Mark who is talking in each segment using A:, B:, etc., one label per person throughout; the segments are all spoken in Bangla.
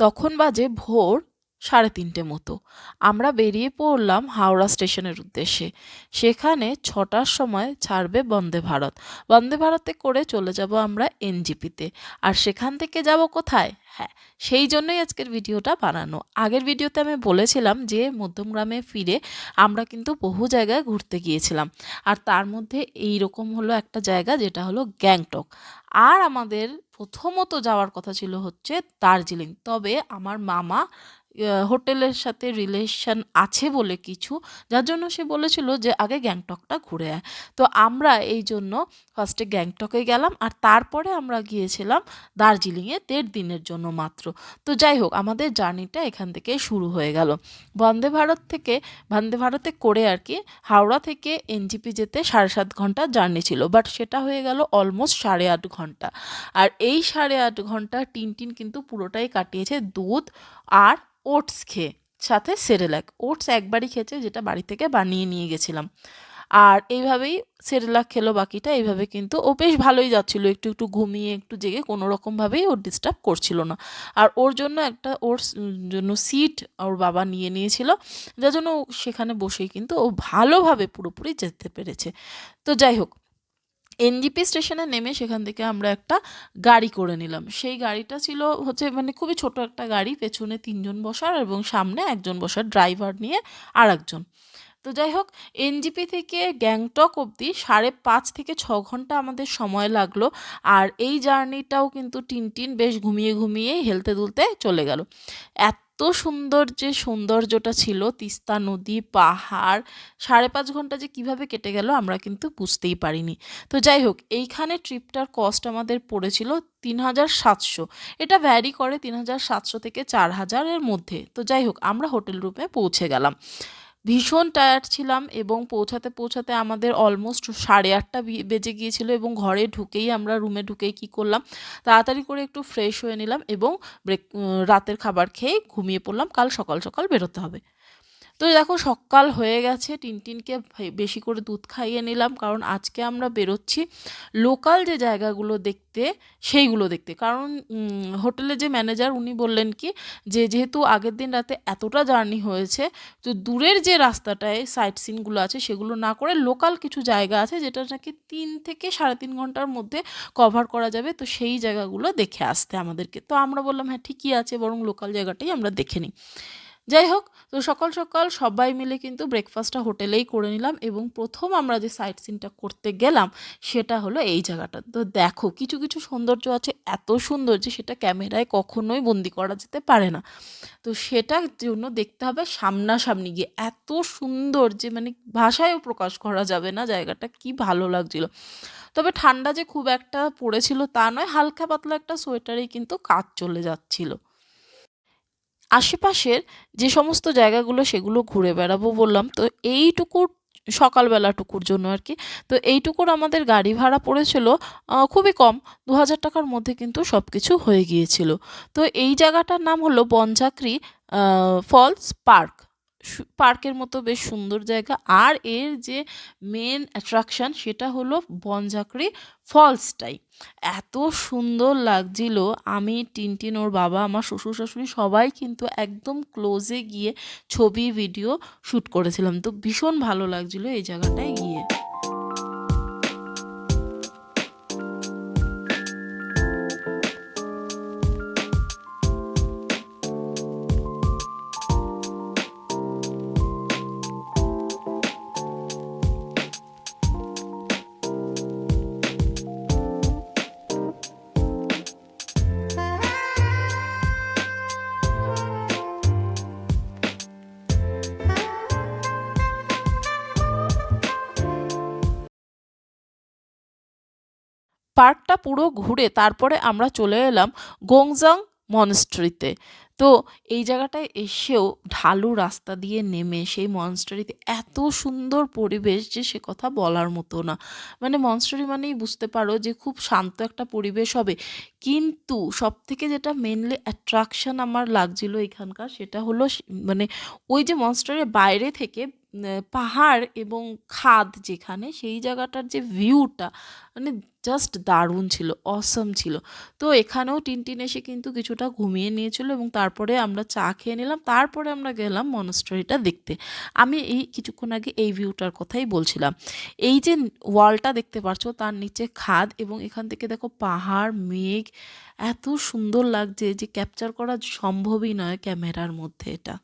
A: তখন বাজে ভোর সাড়ে তিনটে মতো। আমরা বেরিয়ে পড়লাম হাওড়া স্টেশনের উদ্দেশ্যে। সেখানে ছটার সময় ছাড়বে বন্দে ভারত। বন্দে ভারতে করে চলে যাব আমরা এনজিপিতে। আর সেখান থেকে যাব কোথায়? হ্যাঁ সেই জন্যই আজকের ভিডিওটা বানানো। আগের ভিডিওতে আমি বলেছিলাম যে মধ্যমগ্রামে ফিরে আমরা কিন্তু বহু জায়গায় ঘুরতে গিয়েছিলাম। আর তার মধ্যে এই রকম হলো একটা জায়গা যেটা হলো গ্যাংটক। আর আমাদের প্রথমত যাওয়ার কথা ছিল হচ্ছে দার্জিলিং। তবে আমার মামা হোটেলের সাথে রিলেশন আছে বলে কিছু, যার জন্য সে বলেছিল যে আগে গ্যাংটকটা ঘুরে আয়। তো আমরা এই জন্য ফার্স্টে গ্যাংটকে গেলাম আর তারপরে আমরা গিয়েছিলাম দার্জিলিংয়ে দেড় দিনের জন্য মাত্র। তো যাই হোক, আমাদের জার্নিটা এখান থেকে শুরু হয়ে গেল। বন্দে ভারত থেকে, বন্দে ভারতে করে আর কি হাওড়া থেকে এনজিপি যেতে সাড়ে সাত ঘণ্টা জার্নি ছিল বাট সেটা হয়ে গেল অলমোস্ট সাড়ে আট ঘণ্টা। আর এই সাড়ে আট ঘণ্টা টিনটিন কিন্তু পুরোটাই কাটিয়েছে দুধ আর ওটস খেয়ে, সাথে সেরেলাক। ওটস একবারই খেয়েছে, যেটা বাড়ি থেকে বানিয়ে নিয়ে গেছিলাম। আর এইভাবেই সেরেলাক খেলো বাকিটা, এইভাবে কিন্তু ও বেশ ভালোই যাচ্ছিল। একটু একটু ঘুমিয়ে, একটু জেগে কোনো রকমভাবেই ওর ডিস্টার্ব করছিল না। আর ওর জন্য একটা ওর জন্য সিট ওর বাবা নিয়ে নিয়েছিল, যার জন্য সেখানে বসেই কিন্তু ও ভালোভাবে পুরোপুরি যেতে পেরেছে। তো যাই হোক এনজিপি স্টেশনে নেমে সেখান থেকে আমরা একটা গাড়ি করে নিলাম। সেই গাড়িটা ছিল হচ্ছে মানে খুবই ছোট একটা গাড়ি, পেছনে তিনজন বসার এবং সামনে একজন বসার ড্রাইভার নিয়ে আর একজন তো যাই হোক এনজিপি থেকে গ্যাংটক অবধি সাড়ে পাঁচ থেকে ছ ঘণ্টা আমাদের সময় লাগল আর এই জার্নিটাও কিন্তু টিনটিন বেশ ঘুমিয়ে ঘুমিয়েই হেলতে দুলতে চলে গেল। এত সুন্দর যে সৌন্দর্যটা ছিল, তিস্তা নদী, পাহাড়, সাড়ে পাঁচ ঘণ্টা যে কীভাবে কেটে গেল আমরা কিন্তু বুঝতেই পারিনি। তো যাই হোক, এইখানে ট্রিপটার কস্ট আমাদের পড়েছিল তিন হাজার সাতশো। এটা ভ্যারি করে তিন হাজার সাতশো থেকে চার হাজারের মধ্যে। তো যাই হোক, আমরা হোটেল রুমে পৌঁছে গেলাম। ভীষণ টায়ার্ড ছিলাম এবং পৌঁছাতে পৌঁছাতে আমাদের অলমোস্ট সাড়ে আটটা বেজে গিয়েছিল এবং ঘরে ঢুকেই আমরা রুমে ঢুকেই কি করলাম? তাড়াতাড়ি করে একটু ফ্রেশ হয়ে নিলাম এবং ব্রেক রাতের খাবার খেয়ে ঘুমিয়ে পড়লাম। কাল সকাল সকাল বেরোতে হবে। তো দেখো সকাল হয়ে গেছে, টিনটিনকে বেশি করে দুধ খাইয়ে নিলাম। কারণ আজকে আমরা বেরোচ্ছি লোকাল যে জায়গাগুলো দেখতে, সেইগুলো দেখতে। কারণ হোটেলে যে ম্যানেজার উনি বললেন কি, যে যেহেতু আগের দিন রাতে এতটা জার্নি হয়েছে, তো দূরের যে রাস্তাটায় সাইট সিনগুলো আছে, সেগুলো না করে লোকাল কিছু জায়গা আছে, যেটা নাকি তিন থেকে সাড়ে তিন ঘণ্টার মধ্যে কভার করা যাবে। তো সেই জায়গাগুলো দেখে আসতে আমাদেরকে। তো আমরা বললাম হ্যাঁ ঠিকই আছে, বরং লোকাল জায়গাটাই আমরা দেখে নিই। যাই হোক, তো সকাল সকাল সবাই মিলে কিন্তু ব্রেকফাস্টটা হোটেলেই করে নিলাম এবং প্রথম আমরা যে সাইট সিনটা করতে গেলাম সেটা হলো এই জায়গাটা। তো দেখো, কিছু কিছু সৌন্দর্য আছে, এত সুন্দর যে সেটা ক্যামেরায় কখনোই বন্দি করা যেতে পারে না। তো সেটার জন্য দেখতে হবে সামনাসামনি গিয়ে, এত সুন্দর যে মানে ভাষায়ও প্রকাশ করা যাবে না জায়গাটা, কি ভালো লাগছিল। তবে ঠান্ডা যে খুব একটা পড়েছিল তা নয়, হালকা পাতলা একটা সোয়েটারেই কিন্তু কাজ চলে যাচ্ছিল। আশেপাশের যে সমস্ত জায়গাগুলো সেগুলো ঘুরে বেড়াবো বললাম। তো এইটুকুর সকালবেলাটুকুর জন্য আর কি। তো এইটুকুর আমাদের গাড়ি ভাড়া পড়েছিল খুবই কম দু হাজার টাকার মধ্যে কিন্তু সব কিছু হয়ে গিয়েছিল। তো এই জায়গাটার নাম হলো বনঝাকরি ফলস পার্ক। পার্কের মতো বেশ সুন্দর জায়গা। আর এর যে মেন অ্যাট্রাকশন সেটা হলো বনঝাঁকড়ি ফলসটাই এত সুন্দর লাগছিল। আমি টিনটিন, ওর বাবা, আমার শ্বশুর, শাশুড়ি সবাই কিন্তু একদম ক্লোজে গিয়ে ছবি ভিডিও শ্যুট করেছিলাম। তো ভীষণ ভালো লাগছিল এই জায়গাটায় গিয়ে। পার্কটা পুরো ঘুরে তারপরে আমরা চলে এলাম গোংজাং মনস্ট্রিতে। তো এই জায়গাটায় এসেও ঢালু রাস্তা দিয়ে নেমে সেই মনস্টারিতে এত সুন্দর পরিবেশ যে সে কথা বলার মতো না। মানে মনস্টারি মানেই বুঝতে পারো যে খুব শান্ত একটা পরিবেশ হবে। কিন্তু সব থেকে যেটা মেনলি অ্যাট্রাকশন আমার লাগছিল এখানকার সেটা হলো মানে ওই যে মনস্টারের বাইরে থেকে পাহাড় এবং খাদ যেখানে, সেই জায়গাটার যে ভিউটা মানে জাস্ট দারুণ ছিল অসম ছিল। তো এখানেও টিনটিন এসে কিন্তু কিছুটা ঘুমিয়ে নিয়েছিল এবং তারপরে আমরা চা খেয়ে নিলাম, তারপরে আমরা গেলাম মনস্টারিটা দেখতে। আমি এই কিছুক্ষণ আগে এই ভিউটার কথাই বলছিলাম। এই যে ওয়ালটা দেখতে পাচ্ছ তার নিচে খাদ এবং এখান থেকে দেখো পাহাড়, মেঘ, এত সুন্দর লাগছে যে ক্যাপচার করা সম্ভবই নয় ক্যামেরার মধ্যে এটা।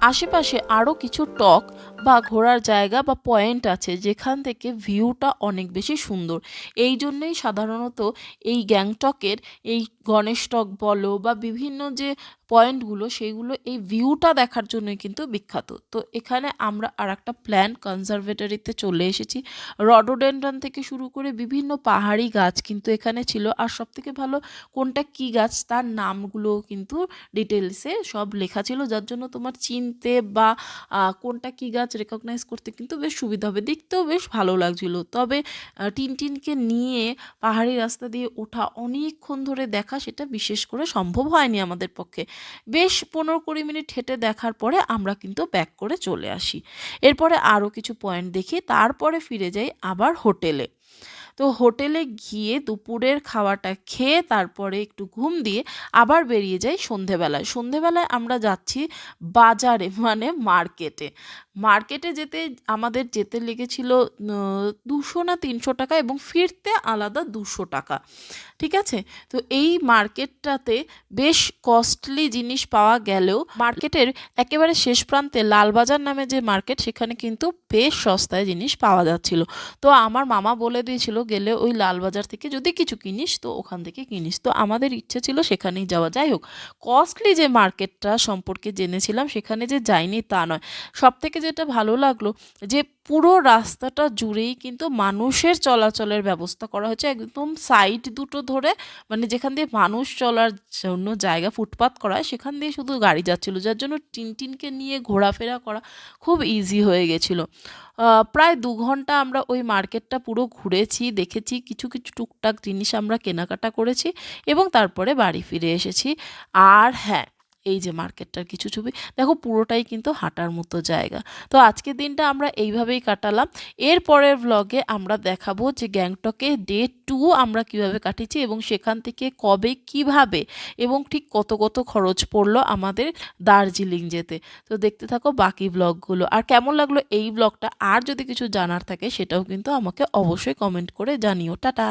A: আশেপাশে আরও কিছু টক বা ঘোরার জায়গা বা পয়েন্ট আছে যেখান থেকে ভিউটা অনেক বেশি সুন্দর। এই জন্যেই সাধারণত এই গ্যাংটকের এই গণেশ টক বলো বা বিভিন্ন যে পয়েন্টগুলো সেইগুলো এই ভিউটা দেখার জন্যই কিন্তু বিখ্যাত। তো এখানে আমরা আর একটা প্ল্যান কনজারভেটরিতে চলে এসেছি। রডোডেন্ড্রন থেকে শুরু করে বিভিন্ন পাহাড়ি গাছ কিন্তু এখানে ছিল। আর সবথেকে ভালো কোনটা কী গাছ, তার নামগুলো কিন্তু ডিটেলসে সব লেখা ছিল, যার জন্য তোমার চিনতে বা কোনটা কী গাছ রেকগনাইজ করতে কিন্তু বেশ সুবিধা হবে। দেখতেও বেশ ভালো লাগছিল। তবে টিনটিনকে নিয়ে পাহাড়ি রাস্তা দিয়ে ওঠা অনেকক্ষণ ধরে দেখা সেটা বিশেষ করে সম্ভব হয়নি আমাদের পক্ষে। বেশ পনেরো কুড়ি মিনিট হেঁটে দেখার পরে আমরা কিন্তু ব্যাক করে চলে আসি। এরপরে আরও কিছু পয়েন্ট দেখি, তারপরে ফিরে যাই আবার হোটেলে। তো হোটেলে গিয়ে দুপুরের খাওয়াটা খেয়ে তারপরে একটু ঘুম দিয়ে আবার বেরিয়ে যাই সন্ধেবেলায়। সন্ধেবেলায় আমরা যাচ্ছি বাজারে মানে মার্কেটে মার্কেটে যেতে আমাদের যেতে লেগেছিল দুশো না তিনশো টাকা এবং ফিরতে আলাদা দুশো টাকা। ঠিক আছে? তো এই মার্কেটটাতে বেশ কস্টলি জিনিস পাওয়া গেলেও মার্কেটের একেবারে শেষ প্রান্তে লালবাজার নামে যে মার্কেট, সেখানে কিন্তু বেশ সস্তায় জিনিস পাওয়া যাচ্ছিল। তো আমার মামা বলে দিয়েছিল, গেলে ওই লালবাজার থেকে যদি কিছু কিনিস, তো ওখান থেকে কিনিস। তো আমাদের ইচ্ছে ছিল সেখানেই যাওয়া। যাই হোক কস্টলি যে মার্কেটটা সম্পর্কে জেনেছিলাম, সেখানে যে যাইনি তা নয়। সব থেকে যেটা ভালো লাগল, যে পুরো রাস্তাটা জুড়েই কিন্তু মানুষের চলাচলের ব্যবস্থা করা হয়েছে। একদম সাইড দুটো ধরে মানে যেখান দিয়ে মানুষ চলার জন্য জায়গা ফুটপাত করা সেখান দিয়ে শুধু গাড়ি যাচ্ছিল, যার জন্য টিনটিনকে নিয়ে ঘোরাফেরা করা খুব ইজি হয়ে গেছিল। প্রায় দু ঘণ্টা আমরা ওই মার্কেটটা পুরো ঘুরেছি, দেখেছি, কিছু কিছু টুকটাক জিনিস আমরা কেনাকাটা করেছি এবং তারপরে বাড়ি ফিরে এসেছি। আর হ্যাঁ এই যে মার্কেটটার কিছু ছবি, দেখো পুরোটাই কিন্তু হাঁটার মতো জায়গা। তো আজকের দিনটা আমরা এইভাবেই কাটালাম। এর পরের ভ্লগে আমরা দেখাবো যে গ্যাংটকে ডে টু আমরা কীভাবে কাটিয়েছি এবং সেখান থেকে কবে, কীভাবে এবং ঠিক কত কত খরচ পড়ল আমাদের দার্জিলিং যেতে। তো দেখতে থাকো বাকি ব্লগগুলো আর কেমন লাগল এই ব্লগটা আর যদি কিছু জানার থাকে সেটাও কিন্তু আমাকে অবশ্যই কমেন্ট করে জানিও। টাটা!